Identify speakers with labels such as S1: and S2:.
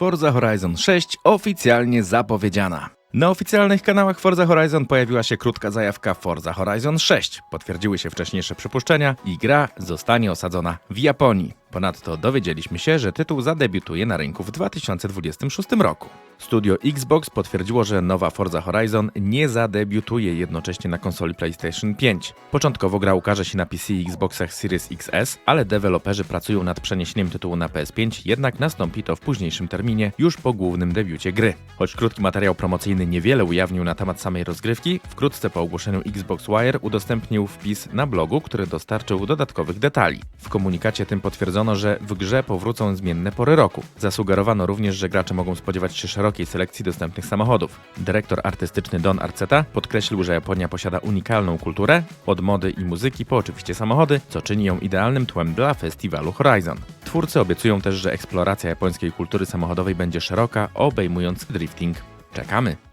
S1: Forza Horizon 6 oficjalnie zapowiedziana. Na oficjalnych kanałach Forza Horizon pojawiła się krótka zajawka Forza Horizon 6. Potwierdziły się wcześniejsze przypuszczenia i gra zostanie osadzona w Japonii. Ponadto dowiedzieliśmy się, że tytuł zadebiutuje na rynku w 2026 roku. Studio Xbox potwierdziło, że nowa Forza Horizon nie zadebiutuje jednocześnie na konsoli PlayStation 5. Początkowo gra ukaże się na PC i Xboxach Series XS, ale deweloperzy pracują nad przeniesieniem tytułu na PS5, jednak nastąpi to w późniejszym terminie, już po głównym debiucie gry. Choć krótki materiał promocyjny niewiele ujawnił na temat samej rozgrywki, wkrótce po ogłoszeniu Xbox Wire udostępnił wpis na blogu, który dostarczył dodatkowych detali. W komunikacie tym potwierdzono, że w grze powrócą zmienne pory roku. Zasugerowano również, że gracze mogą spodziewać się szerokiej selekcji dostępnych samochodów. Dyrektor artystyczny Don Arceta podkreślił, że Japonia posiada unikalną kulturę, od mody i muzyki po oczywiście samochody, co czyni ją idealnym tłem dla festiwalu Horizon. Twórcy obiecują też, że eksploracja japońskiej kultury samochodowej będzie szeroka, obejmując drifting. Czekamy!